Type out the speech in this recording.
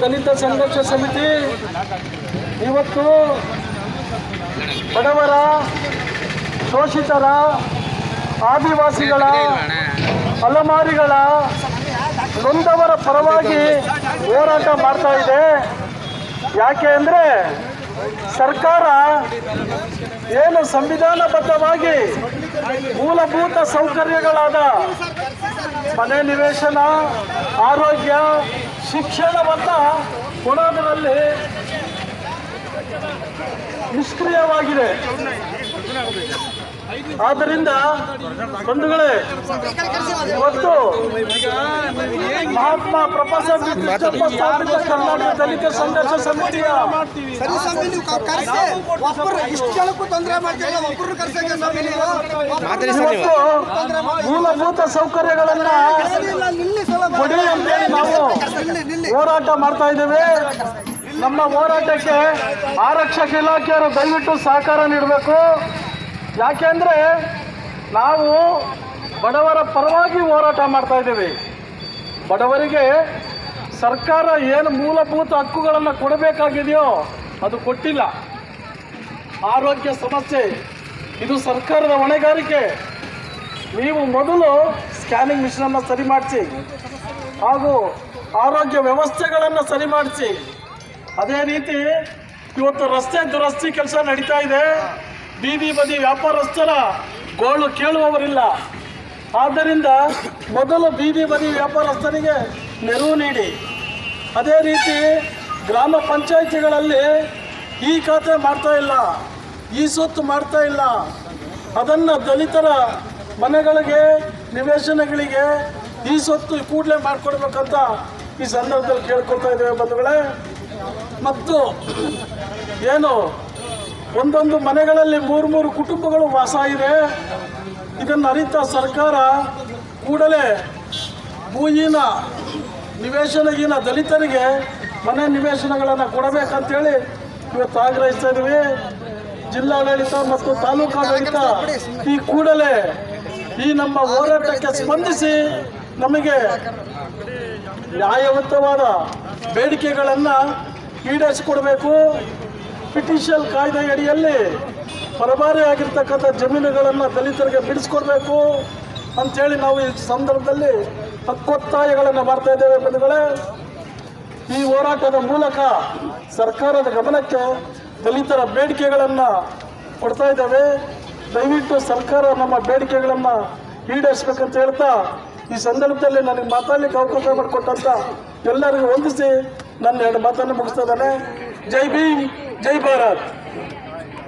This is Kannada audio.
ದಲಿತ ಸಂಘರ್ಷ ಸಮಿತಿ ಇವತ್ತು ಬಡವರ, ಶೋಷಿತರ, ಆದಿವಾಸಿಗಳ, ಅಲೆಮಾರಿಗಳ ನೊಂದವರ ಪರವಾಗಿ ಹೋರಾಟ ಮಾಡ್ತಾ ಇದೆ. ಯಾಕೆ ಅಂದರೆ ಸರ್ಕಾರ ಏನು ಸಂವಿಧಾನಬದ್ಧವಾಗಿ ಮೂಲಭೂತ ಸೌಕರ್ಯಗಳಾದ ಮನೆ ನಿವೇಶನ, ಆರೋಗ್ಯ ಶಿಕ್ಷಣವನ್ನು ಕೊಡೋದರಲ್ಲಿ ನಿಷ್ಕ್ರಿಯವಾಗಿದೆ. ಆದ್ದರಿಂದ ಬಂಧುಗಳೇ ಇವತ್ತು ಮಹಾತ್ಮ ಪ್ರೊಫೆಸರ್ ಸ್ಥಾಪಿತ ಕರ್ನಾಟಕ ದಲಿತ ಸಂಘರ್ಷ ಸಮಿತಿಯ ಮೂಲಭೂತ ಸೌಕರ್ಯಗಳನ್ನ ನಾವು ಹೋರಾಟ ಮಾಡ್ತಾ ಇದ್ದೇವೆ. ನಮ್ಮ ಹೋರಾಟಕ್ಕೆ ಆರಕ್ಷಕ ಇಲಾಖೆಯವರು ದಯವಿಟ್ಟು ಸಹಕಾರ ನೀಡಬೇಕು. ಯಾಕೆಂದ್ರೆ ನಾವು ಬಡವರ ಪರವಾಗಿ ಹೋರಾಟ ಮಾಡ್ತಾ ಇದ್ದೀವಿ. ಬಡವರಿಗೆ ಸರ್ಕಾರ ಏನು ಮೂಲಭೂತ ಹಕ್ಕುಗಳನ್ನು ಕೊಡಬೇಕಾಗಿದೆಯೋ ಅದು ಕೊಟ್ಟಿಲ್ಲ. ಆರೋಗ್ಯ ಸಮಸ್ಯೆ, ಇದು ಸರ್ಕಾರದ ಹೊಣೆಗಾರಿಕೆ. ನೀವು ಮೊದಲು ಸ್ಕ್ಯಾನಿಂಗ್ ಮಿಷನನ್ನು ಸರಿ ಮಾಡಿಸಿ, ಹಾಗೂ ಆರೋಗ್ಯ ವ್ಯವಸ್ಥೆಗಳನ್ನು ಸರಿ ಮಾಡಿಸಿ. ಅದೇ ರೀತಿ ಇವತ್ತು ರಸ್ತೆ ದುರಸ್ತಿ ಕೆಲಸ ನಡೀತಾ ಇದೆ. ಬೀದಿ ಬದಿ ವ್ಯಾಪಾರಸ್ಥರ ಗೋಳು ಕೇಳುವವರಿಲ್ಲ. ಆದ್ದರಿಂದ ಮೊದಲು ಬೀದಿ ಬದಿ ವ್ಯಾಪಾರಸ್ಥರಿಗೆ ನೆರವು ನೀಡಿ. ಅದೇ ರೀತಿ ಗ್ರಾಮ ಪಂಚಾಯಿತಿಗಳಲ್ಲಿ ಈ ಖಾತೆ ಮಾಡ್ತಾ ಇಲ್ಲ, ಈ ಸೊತ್ತು ಮಾಡ್ತಾ ಇಲ್ಲ. ಅದನ್ನು ದಲಿತರ ಮನೆಗಳಿಗೆ, ನಿವೇಶನಗಳಿಗೆ ಈ ಸೊತ್ತು ಕೂಡಲೇ ಮಾಡಿಕೊಡ್ಬೇಕಂತ ಈ ಸಂದರ್ಭದಲ್ಲಿ ಕೇಳ್ಕೊಳ್ತಾ ಇದ್ದೇವೆ ಬಂಧುಗಳೇ. ಮತ್ತು ಏನು ಒಂದೊಂದು ಮನೆಗಳಲ್ಲಿ ಮೂರು ಮೂರು ಕುಟುಂಬಗಳು ವಾಸ ಇದೆ. ಇದನ್ನು ಅರಿತ ಸರ್ಕಾರ ಕೂಡಲೇ ಭೂಯಿನ ನಿವೇಶನಗಿನ ದಲಿತರಿಗೆ ಮನೆ ನಿವೇಶನಗಳನ್ನು ಕೊಡಬೇಕಂತೇಳಿ ಇವತ್ತು ಆಗ್ರಹಿಸ್ತಾ ಇದ್ದೀವಿ. ಜಿಲ್ಲಾಡಳಿತ ಮತ್ತು ತಾಲೂಕಾಡಳಿತ ಈ ಕೂಡಲೇ ಈ ನಮ್ಮ ಹೋರಾಟಕ್ಕೆ ಸ್ಪಂದಿಸಿ ನಮಗೆ ನ್ಯಾಯವಂತವಾದ ಬೇಡಿಕೆಗಳನ್ನು ಈಡೇರಿಸಿಕೊಡಬೇಕು. ಪಿಟಿಷನ್ ಕಾಯ್ದೆ ಅಡಿಯಲ್ಲಿ ಪರಭಾರಿ ಆಗಿರ್ತಕ್ಕಂಥ ಜಮೀನುಗಳನ್ನು ದಲಿತರಿಗೆ ಬಿಡಿಸ್ಕೊಡ್ಬೇಕು ಅಂಥೇಳಿ ನಾವು ಈ ಸಂದರ್ಭದಲ್ಲಿ ಹಕ್ಕೊತ್ತಾಯಗಳನ್ನು ಮಾಡ್ತಾ ಇದ್ದೇವೆ ಬಂಧುಗಳೇ. ಈ ಹೋರಾಟದ ಮೂಲಕ ಸರ್ಕಾರದ ಗಮನಕ್ಕೆ ದಲಿತರ ಬೇಡಿಕೆಗಳನ್ನು ಕೊಡ್ತಾ ಇದ್ದೇವೆ. ದಯವಿಟ್ಟು ಸರ್ಕಾರ ನಮ್ಮ ಬೇಡಿಕೆಗಳನ್ನು ಈಡೇರಿಸ್ಬೇಕಂತ ಹೇಳ್ತಾ ಈ ಸಂದರ್ಭದಲ್ಲಿ ನನಗೆ ಮಾತಾಡಲಿಕ್ಕೆ ಅವಕಾಶ ಮಾಡಿಕೊಟ್ಟಂತ ಎಲ್ಲರಿಗೂ ವಂದಿಸಿ ನನ್ನ ಎರಡು ಮಾತನ್ನು ಮುಗಿಸ್ತಾ ಇದ್ದಾನೆ. जय भीम जय भारत।